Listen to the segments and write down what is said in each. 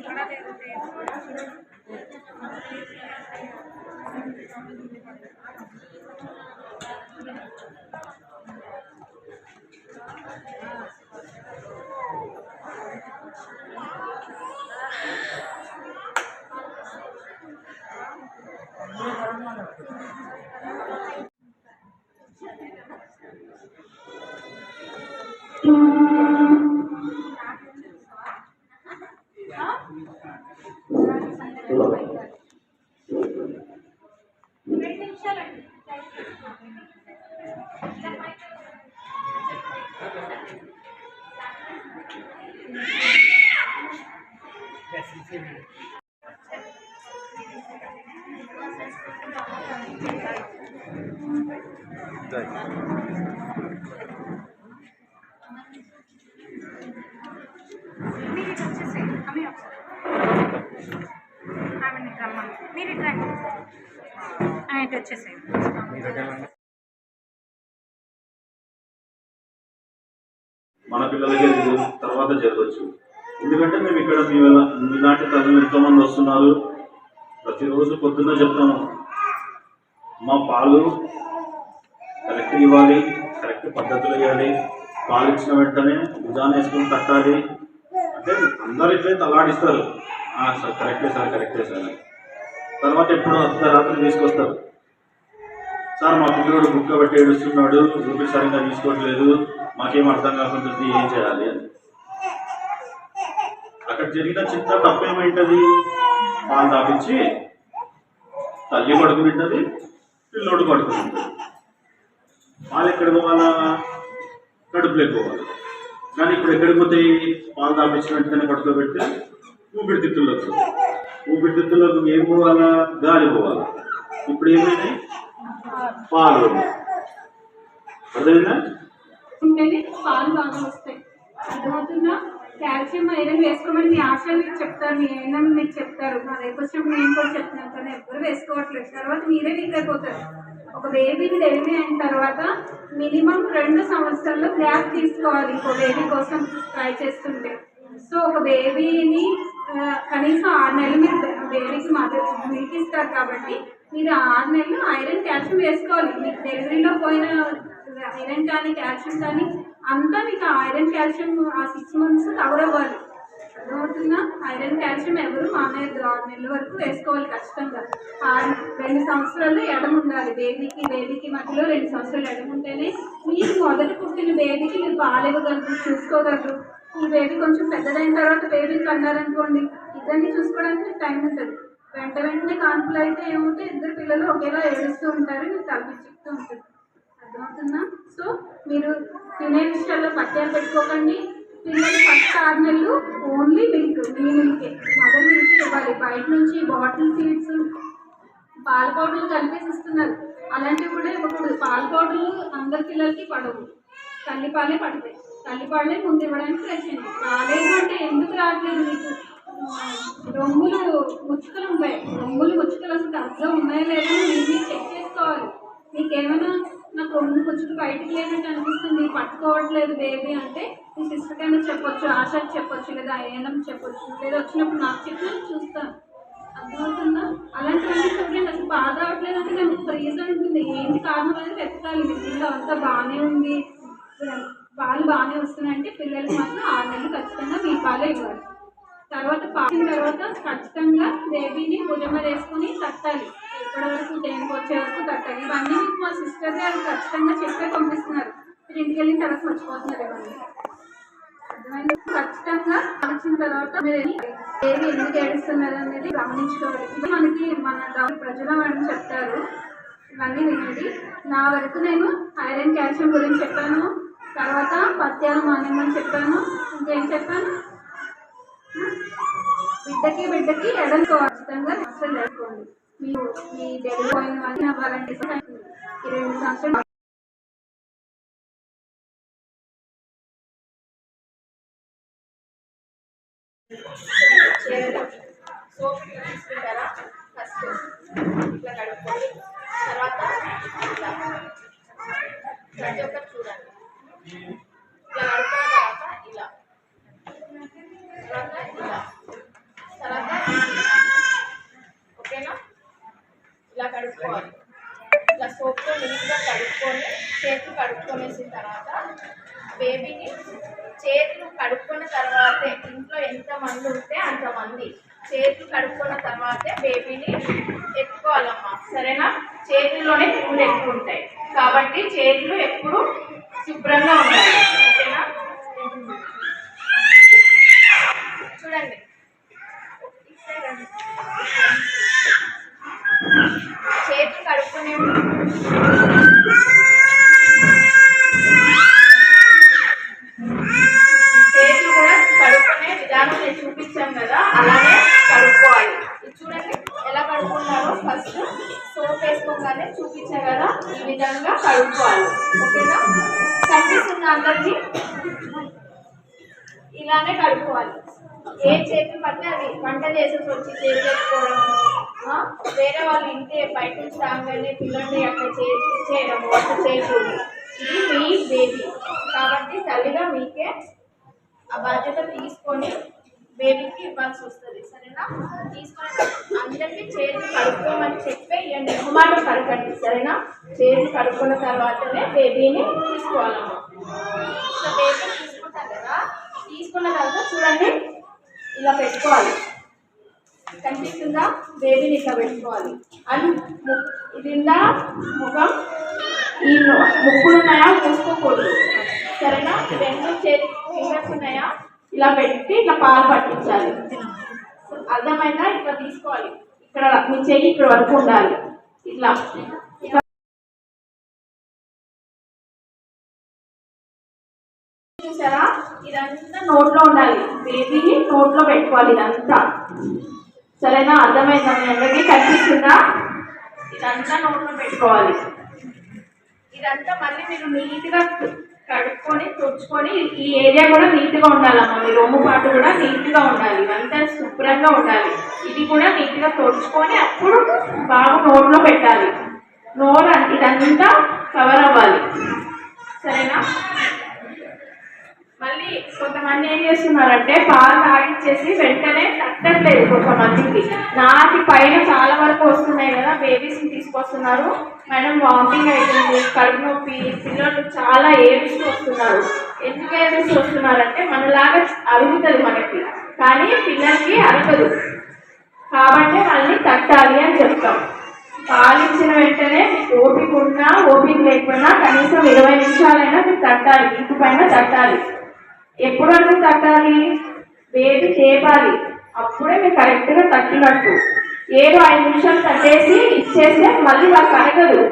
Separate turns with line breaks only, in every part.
మీరు ఇటు మీరు ఇటు వచ్చేసేయండి
మన పిల్లలకి తర్వాత జరగచ్చు. ఎందుకంటే మేము ఇక్కడ మీ వల్ల- మీలాంటి తల్లులు ఎంతోమంది వస్తున్నారు. ప్రతిరోజు పొద్దున్న చెప్తాము మా పాలు కరెక్ట్ ఇవ్వాలి కరెక్ట్ పద్ధతులు ఇవ్వాలి. పాలు ఇచ్చిన వెంటనే భుజాన్ని వేసుకొని కట్టాలి అంటే అందరు ఇట్లే తలాడిస్తారు. సార్ కరెక్టే సార్ కరెక్టే సార్ తర్వాత ఎప్పుడో రాత్రి తీసుకొస్తారు. సార్ మా పిల్లడు బుక్క పెట్టి ఏడుస్తున్నాడు రూపీ సరిగ్గా తీసుకోవట్లేదు మాకేం అర్థం కాకుండా ఏం చేయాలి? అని. అక్కడ జరిగిన చిన్న తప్పేమైంటది పాలు తాపించి తల్లి పడుకునింటది పిల్లోడు పడుకునింటది పాలు ఎక్కడ పోవాలా? కడుపులోకి పోవాలి. కానీ ఇప్పుడు ఎక్కడికి పోతే పాలు తాపించిన వెంటనే పడుకోబెడితే ఊపిరితిత్తులకు ఊపిరితిత్తులకు ఏం పోవాలా? గాలి పోవాలా. ఇప్పుడు ఏమైనాయి? పాలు అర్థమైందా?
పాలు బాగా వస్తాయి. అర్థమవుతుందా? కాల్షియం ఐరన్ వేసుకోమని మీ ఆశలు మీకు చెప్తారు మీ అయినా మీకు చెప్తారు. మా రేపు వచ్చినప్పుడు నేను కూడా చెప్తున్నాను కానీ ఎవ్వరు వేసుకోవట్లేదు. తర్వాత మీరే వీక్ అయిపోతారు ఒక బేబీని డెలివరీ అయిన తర్వాత మినిమం రెండు సంవత్సరాల్లో గ్యాప్ తీసుకోవాలి ఇంకో బేబీ కోసం ట్రై చేస్తుంటే. సో ఒక బేబీని కనీసం ఆరు నెలలు మీరు బేబీకి మదర్ మిల్క్ ఇస్తారు కాబట్టి మీరు ఆరు నెలలు ఐరన్ క్యాల్షియం వేసుకోవాలి. మీకు డెలివరీలో పోయిన ఐరన్ కానీ కాల్షియం కానీ అంతా మీకు ఐరన్ కాల్షియం ఆ సిక్స్ మంత్స్ కవర్ అవ్వాలి. అర్థమవుతుందా? ఐరన్ కాల్షియం ఎవరు మానేది ఆరు నెలల వరకు వేసుకోవాలి ఖచ్చితంగా. ఆరు రెండు సంవత్సరాలు ఎడమ ఉండాలి. బేబీకి బేబీకి మధ్యలో రెండు సంవత్సరాలు ఎడమ ఉంటేనే మీరు మొదట పుట్టిన బేబీకి మీరు పాలివ్వగలరు చూసుకోగలరు. ఈ బేబీ కొంచెం పెద్దదైన తర్వాత బేబీకి అన్నారనుకోండి ఇద్దరిని చూసుకోవడానికి మీకు టైం ఉంటుంది. వెంట వెంటనే కాన్పులు అయితే ఏమవుతాయి? ఇద్దరు పిల్లలు ఒకేలా ఏడుస్తూ ఉంటారు మీరు తలపించుతూ ఉంటుంది అర్థమవుతుందా? సో మీరు తినే విషయాల్లో పట్టాలు పెట్టుకోకండి. పిల్లలు ఫస్ట్ ఆరు నెలలు ఓన్లీ మిల్క్ మీ మిల్కే మదర్ మిల్క్ ఇవ్వాలి. బయట నుంచి బాటిల్ సీడ్స్ పాల పౌడర్లు కలిపేసి ఇస్తున్నారు. అలాంటివి కూడా ఇవ్వకూడదు. పాల పౌడర్లు అందరి పిల్లలకి పడవు. తల్లిపాలే పడతాయి. తల్లిపాలే ముందు ఇవ్వడానికి ట్రై చేయండి. రాలేదు అంటే ఎందుకు రావట్లేదు మీకు? రొమ్ములు ముచ్చుకలు ఉన్నాయి రొమ్ములు ముచ్చుకలు అసలు అర్థం ఉన్నాయో లేదో మీరు చెక్ చేసుకోవాలి. మీకు ఏమైనా నాకు ఒళ్ళు కొంచెం బయటికి లేనట్టు అనిపిస్తుంది. పట్టుకోవట్లేదు బేబీ అంటే. మీ సిస్టర్కైనా చెప్పొచ్చు ఆశకి చెప్పొచ్చు లేదా ఏనం చెప్పొచ్చు. లేదా వచ్చినప్పుడు నాకు చెప్పిన చూస్తాను అర్థమవుతుందా? అలాంటివన్నీ చూడండి అసలు బాధ రావట్లేదు అంటే నాకు ఒక రీజన్ ఉంటుంది. ఏంటి కారణం అనేది వెతకాలి. మీ అంతా బాగానే ఉంది. పాలు బాగానే వస్తున్నాయంటే పిల్లలకి మాత్రం ఆరు నెలలు ఖచ్చితంగా మీ పాలే ఇవ్వాలి. తర్వాత పాసిన తర్వాత ఖచ్చితంగా బేబీని భుజం మీద వేసుకొని తట్టాలి. ఎక్కడి వరకు టైంకి వచ్చే వరకు కట్టాలి ఇవన్నీ మీకు మా సిస్టర్ గారు ఖచ్చితంగా చెప్పే పంపిస్తున్నారు. మీరు ఇంటికి వెళ్ళిన తర్వాత మర్చిపోతున్నారు ఇవన్నీ అర్థమైంది? ఖచ్చితంగా వచ్చిన తర్వాత మీరు ఏది ఎందుకు ఏడుస్తున్నారు అనేది గమనించుకోవాలి. ఇది మనకి మన ప్రజల అని చెప్తారు ఇవన్నీ వినండి. నా వరకు నేను ఐరన్ కాల్షియం గురించి చెప్పాను. తర్వాత పత్యాలు మానేమని చెప్పాను. ఇంకేం చెప్పాను? బిడ్డకి బిడ్డకి ఎడలు ఖచ్చితంగా అసలు లేకపోండి. మీరు మీ డెలివరీ అయిన అవ్వాలంటే ఈ రెండు సంవత్సరాలు
సోప్ తీసుకుంటారా ఫస్ట్ ఇట్లా తర్వాత ప్రతి ఒక్కరు చూడండి ఇట్లా కడుక్కున్న తర్వాత ఇలా తర్వాత ఇలా ఎంత మంది ఉంటే అంతమంది చేతులు కడుక్కున్న తర్వాతే ఎత్తుకోవాలమ్మా సరేనా? చేతుల్లోనే పువ్వులు ఎక్కువ ఉంటాయి. కాబట్టి చేతులు ఎప్పుడు శుభ్రంగా ఉండాలి ఓకేనా చూడండి చేతులు కడుక్కునే చేతులు కూడా కడుక్కునే విధానం నేను చూపించాను కదా అలానే కడుక్కోవాలి ఇది చూడండి ఎలా కడుక్కుంటారో ఫస్ట్ సోప్ వేసుకోగానే చూపించాను కదా ఈ విధంగా కడుక్కోవాలి ఓకేనా కనిపిస్తుంది అందరికీ అలానే కడుక్కోవాలి. ఏ చేతి పడితే అది వంట చేసేసి వచ్చి చేసేసుకోవడం వేరే వాళ్ళు ఇంటి బయట నుంచి రాగానే పిల్లల్ని అక్కడ చేసి చేయడం వంట చేయకూడదు. ఇది మీ బేబీ. కాబట్టి తల్లిగా మీకే ఆ బాధ్యత తీసుకొని బేబీకి ఇవ్వాల్సి వస్తుంది. సరేనా? తీసుకొని అందరికీ చేతి కడుక్కోమని చెప్పే ఇవన్నీ నిర్మాటం కడకండి సరేనా? చేతి కడుక్కున్న తర్వాతనే బేబీని తీసుకోవాలమ్మా. సో బేబీ తర్వాత ఇలా పెట్టుకోవాలి. కనిపిస్తుందా? బేబీని ఇట్లా పెట్టుకోవాలి. అని ము- ఇది ముఖం. ఈ ముక్కులు ఉన్నాయా మూసుకోకూడదు. సరేనా? రెండు చేతి ఫింగర్స్ ఉన్నాయా? ఇలా పెట్టి ఇట్లా పాలు పట్టించాలి. అర్థమైందా? ఇట్లా తీసుకోవాలి. ఇక్కడ మీ చెయ్యి ఇక్కడ వరకు ఉండాలి. ఇట్లా. చూసారా? ఇదంతా నోట్లో ఉండాలి. బేబీని నోట్లో పెట్టుకోవాలి ఇదంతా. సరేనా? అర్థమైందా? మీ అందరికీ కనిపిస్తుందా? ఇదంతా నోట్లో పెట్టుకోవాలి. ఇదంతా మళ్ళీ మీరు నీట్గా కడుక్కొని తుడుచుకొని ఈ ఏరియా కూడా నీట్గా ఉండాలమ్మా. మీ రొమ్ము పాటు కూడా నీట్గా ఉండాలి. ఇవంతా శుభ్రంగా ఉండాలి. ఇది కూడా నీట్గా తుడుచుకొని అప్పుడు బాగా నోట్లో పెట్టాలి. నోరు ఇదంతా కవర్ అవ్వాలి. సరేనా? మళ్ళీ కొంతమంది ఏం చేస్తున్నారంటే పాలు తాగిచ్చేసి వెంటనే తట్టట్లేదు కొంతమందికి. నాకి పైన చాలా వరకు వస్తున్నాయి కదా బేబీస్ని తీసుకొస్తున్నారు. మేడం వామిటింగ్ అవుతుంది కడుపు నొప్పి పిల్లలు చాలా ఏడుస్తూ వస్తున్నారు. ఎందుకు ఏడుస్తూ వస్తున్నారంటే మనలాగా అరుగుతుంది మనకి కానీ పిల్లలకి అరగదు. కాబట్టి మళ్ళీ తట్టాలి అని చెప్తాం. పాలించిన వెంటనే ఓపిక ఉన్నా ఓపిక లేకున్నా కనీసం ఇరవై నిమిషాలైనా మీరు తట్టాలి ఇంటి పైన తట్టాలి. ఎప్పుడు వరకు తట్టాలి? బేబీ చేపాలి. అప్పుడే మీరు కరెక్ట్గా తట్టినట్టు. ఏదో ఐదు నిమిషాలు తట్టేసి ఇచ్చేస్తే మళ్ళీ వాళ్ళకి అడగదు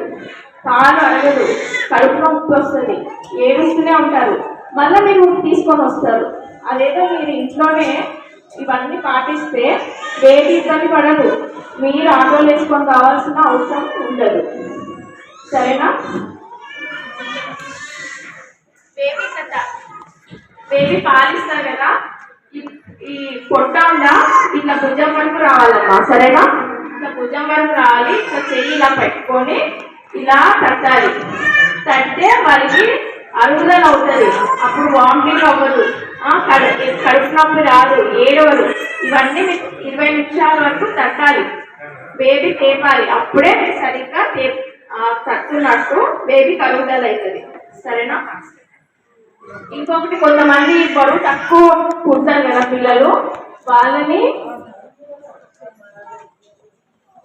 పాలు అడగదు కడుపు నొప్పి వస్తుంది. ఏడుస్తూనే ఉంటారు. మళ్ళీ మీరు తీసుకొని వస్తారు. అదేదో మీరు ఇంట్లోనే ఇవన్నీ పాటిస్తే బేబీ ఇబ్బంది పడదు మీరు ఆటోలు వేసుకొని కావాల్సిన అవసరం ఉండదు. సరేనా? బేబీ కథ. బేబీ పాలిస్తారు కదా. ఈ- ఈ పొట్ట ఉందా ఇట్లా భుజం వరకు రావాలమ్మా సరేనా? ఇట్లా భుజం వరకు రావాలి ఇట్లా చెయ్యి ఇలా పెట్టుకొని ఇలా తట్టాలి. తట్టే వారికి అరుగుదల అవుతుంది. అప్పుడు వామిటింగ్ అవ్వదు. కడుపు నొప్పి రాదు ఏడవదు. ఇవన్నీ మీకు ఇరవై నిమిషాల వరకు తట్టాలి. బేబీ తేపాలి. అప్పుడే మీరు సరిగ్గా తే తట్టున్నట్టు బేబీ కరుగుదల అవుతుంది. సరేనా? ఇంకొకటి కొంతమంది బరువు తక్కువ పుడతారు కదా పిల్లలు వాళ్ళని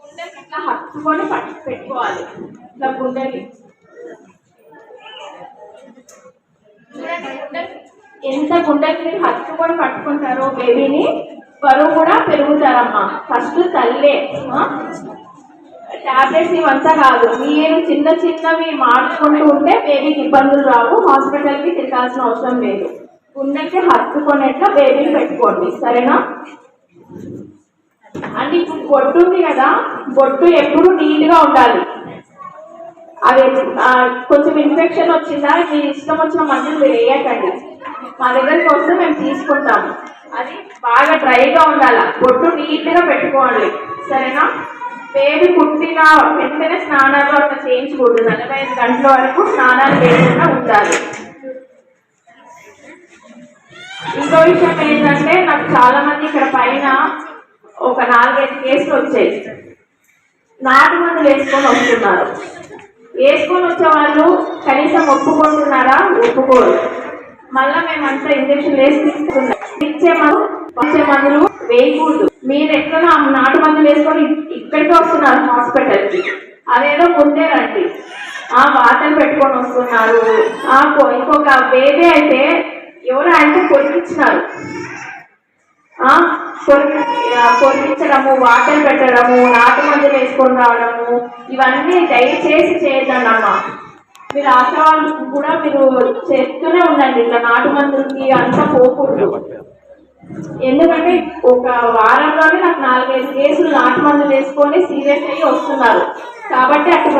గుండెకి ఇట్లా హత్తుకొని పెట్టుకోవాలి. ఇట్లా గుండెకి ఎంత గుండెకి హత్తుకొని పట్టుకుంటారో బేబీని బరువు కూడా పెరుగుతారమ్మా. ఫస్ట్ తల్లే టాబ్లెట్స్ ఇవంతా కాదు. మీరు చిన్న చిన్నవి మార్చుకుంటూ ఉంటే బేబీకి ఇబ్బందులు రావు. హాస్పిటల్కి తిరగాల్సిన అవసరం లేదు. గుండెకి హత్తుకునేట్లా బేబీని పెట్టుకోండి. సరేనా? అంటే ఇప్పుడు బొట్టు ఉంది కదా బొట్టు ఎప్పుడు నీట్గా ఉండాలి. అది కొంచెం ఇన్ఫెక్షన్ వచ్చిందా మీ ఇష్టం వచ్చిన మందులు మీరు వేయకండి. మా దగ్గరికి వస్తే మేము తీసుకుంటాము. అది బాగా డ్రైగా ఉండాలి. బొట్టు నీట్గా పెట్టుకోవాలి. సరేనా? బేబీ పుట్టిన వెంటనే స్నానాలు అట్లా చేయించకూడదు. నలభై ఐదు గంటల వరకు స్నానాలు చేయకుండా ఉండాలి. ఇంకో విషయం ఏంటంటే నాకు చాలా మంది ఇక్కడ పైన ఒక నాలుగైదు కేసులు వచ్చాయి. నాటు మందులు వేసుకొని వస్తున్నారు. వేసుకొని వచ్చే వాళ్ళు కనీసం ఒప్పుకుంటున్నారా? ఒప్పుకోరు. మళ్ళా మేమంతా ఇంజక్షన్ వేసి తీసుకున్నాం ఇచ్చే మందు వచ్చే మందులు వేయకూడదు. మీరు ఎక్కడ నాటు వేసుకొని ఇక్కడికి వస్తున్నారు హాస్పిటల్కి. అదేదో ముందే రండి ఆ వాటర్ పెట్టుకొని వస్తున్నారు. ఆ ఇంకొక బేబీ అయితే ఎవరు అంటే కొరికిచ్చినారు ఆ, కొరికి వాటర్ పెట్టడము నాటు మందులు వేసుకొని రావడము ఇవన్నీ దయచేసి చేయొద్దండి అమ్మ. మీరు ఆశా కూడా మీరు చేస్తూనే ఉండండి ఇట్లా నాటు మందులకి అంతా పోకూడదు. ఎందుకంటే ఒక వారంలోనే నాకు నాలుగైదు కేసులు నాటు మందులు వేసుకొని సీరియస్ అయ్యి వస్తున్నారు. కాబట్టి అటు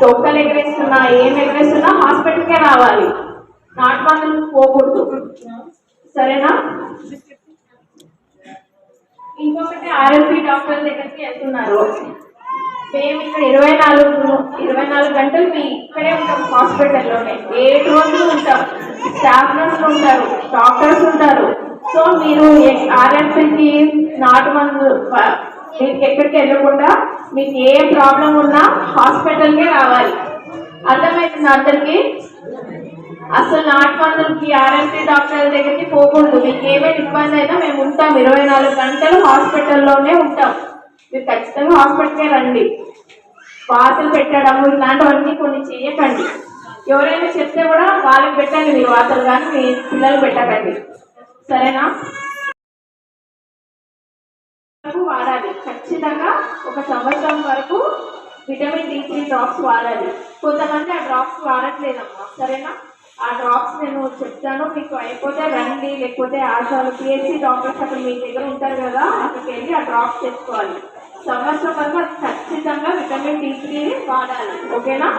దొక్కలు ఎగరేస్తున్నా ఏం ఎగరేస్తున్నా హాస్పిటల్కే రావాలి. నాటు మందులు పోకూడదు. సరేనా? ఇంకొకటి ఆర్ఎల్పి డాక్టర్ దగ్గరికి వెళ్తున్నారు. మేము ఇక్కడ ఇరవై నాలుగు ఇరవై నాలుగు గంటలు మీ ఇక్కడే ఉంటాం హాస్పిటల్లోనే. ఏడు రోజులు ఉంటాం. స్టాఫ్ నర్సులు ఉంటారు డాక్టర్స్ ఉంటారు. సో మీరు ఆర్ఎల్పీకి నాటు మందు ఎక్కడికి వెళ్ళకుండా మీకు ఏ ప్రాబ్లం ఉన్నా హాస్పిటల్కే రావాలి. అర్థమవుతుంది అందరికీ? అసలు నాటు మందులకి ఆర్ఎంపీ డాక్టర్ దగ్గరికి పోకూడదు. మీకు ఏమైనా ఇబ్బంది అయినా మేము ఉంటాం. ఇరవై నాలుగు గంటలు హాస్పిటల్లోనే ఉంటాం. మీరు ఖచ్చితంగా హాస్పిటల్కే రండి. వాతలు పెట్టడం ఇలాంటివన్నీ కొన్ని చేయకండి ఎవరైనా చెప్తే కూడా వాళ్ళకి పెట్టండి మీరు వాతలు కానీ మీ పిల్లలు పెట్టకండి. సరేనా? వరకు వాడాలి. ఖచ్చితంగా ఒక సంవత్సరం వరకు విటమిన్ డి త్రీ డ్రాప్స్ వాడాలి. కొంతమంది ఆ డ్రాప్స్ వాడట్లేదమ్మా. సరేనా? ఆ డ్రాప్స్ నేను చెప్తాను. మీకు అయిపోతే రండి లేకపోతే ఆశాలు పిహెచ్సి డాక్టర్స్ అక్కడ మీ దగ్గర ఉంటారు కదా అక్కడికి వెళ్ళి ఆ డ్రాప్స్ తెచ్చుకోవాలి. సంవత్సరం వరకు ఖచ్చితంగా విటమిన్ డి త్రీని వాడాలి. ఓకేనా?